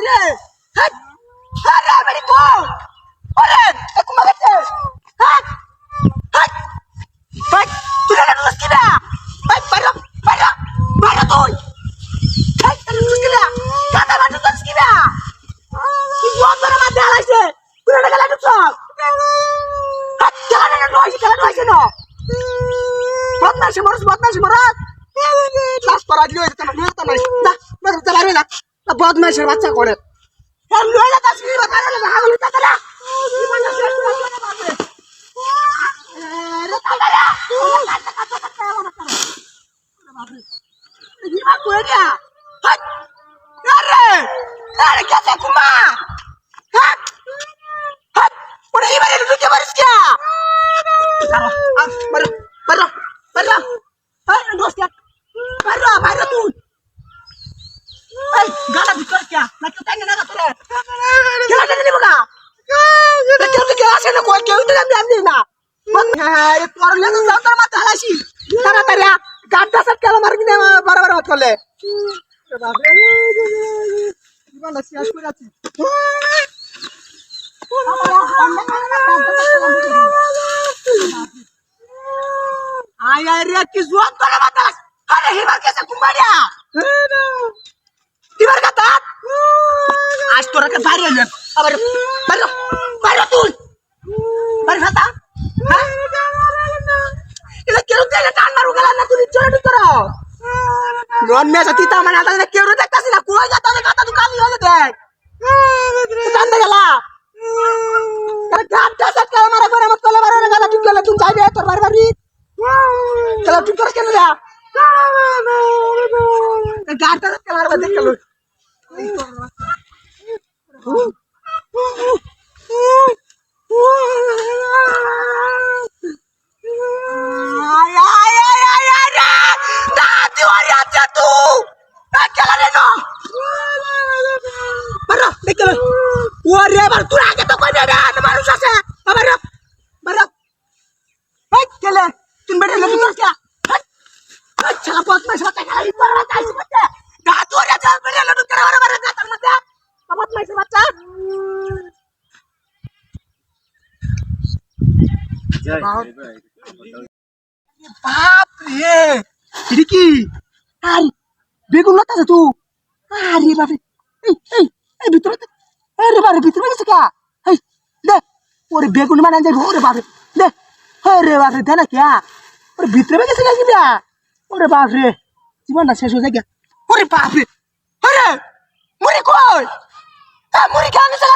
রে আরে বাড়ি তো আরে কুমা গেছে হাট হাট হাট তুই না নুস কিনা হাট বাইরো বাইরো বাইরো তুই! হাট তুই নুস কিনা কাটা বাটু তুই কিনা কি বন্ধ না মাঝে হালাইছে তুই না গেলা নুস হাট খেলা না নয় খেলা নয় না! বদমাশি মরস বদমাশি মরস ক্লাস করা দিও এটা না নাই না না তো পারবে না না বদমাশের বাচ্চা করে হ্যাঁ লয়ে না তাসি বা তারা না হাগুলি তাতা না কি মানে শেষ করে না বাপরে রে তাতা না কাটা কাটা কাটা আমার কাটা বাপরে কি মা কই দিয়া হাট আরে আরে কেসে কুমা হাট হাট ওরে এবারে ঢুকে পারিস কে Taro, ah, baru, baru, baru. Hai, dos ya. Baru, baru tuh. Hai, gala bicara kya? Buka? Nak kita kya asal nak kau kya itu kan dia ni na. Hai, itu orang yang sangat mata halasi. Tara tara, gada sat kalau mari ni baru baru kole. Gimana sih aku nak? আয় আয় রে কি জোয়ান আজ তোরা কে বাইরে এলেন আবার বাইরে বাইরে তুই। বাইরে ফাতা হ্যাঁ? এটা কেউ দেখে টান মারু গেল না তুই চলে ঢুক করো নন মে সতি তা মানে আতা কেউ দেখতাছি না। কই যা তোর কথা তুই কালি হয়ে দেখ টান দে গেলা। গাড়টা সাত কালা মারা করে মত কলে মারা গেলা তুই গেলা, তুই যাইবে তোর বাড়ি গেলা তুই করে কেন যা গাড়টা সাত কালা মারা দেখ গেল ওরে এবার তুই আগে তো কই দেবে না মানুষ আছে। আবার বারো এই কেলে তুই বেড়ে লোক তোর কে? আচ্ছা মাস হতে গেল পর রাত আইছ মতে গা তোরে যা বেড়ে লোক করে ওরে বারে গাতার মতে বাবা মাইছে বাচ্চা বাপ রে। এটা কি? আর বেগুন লতা তুই আরে বাপরে। এই এই এই ভিতরে তো- আরে ভিতরে গেছে কে? এই দে, ওরে বেগুন মানে যাইবো ওরে বাপরে, দে রে বাপরে, দে না কে? ওরে ভিতরে গেছে কে কিনা? ওরে বাপরে, জীবনটা শেষ হয়ে যায় ওরে বাপরে, আরে, মুড়ি কই? মুড়ি খাওয়া গেছে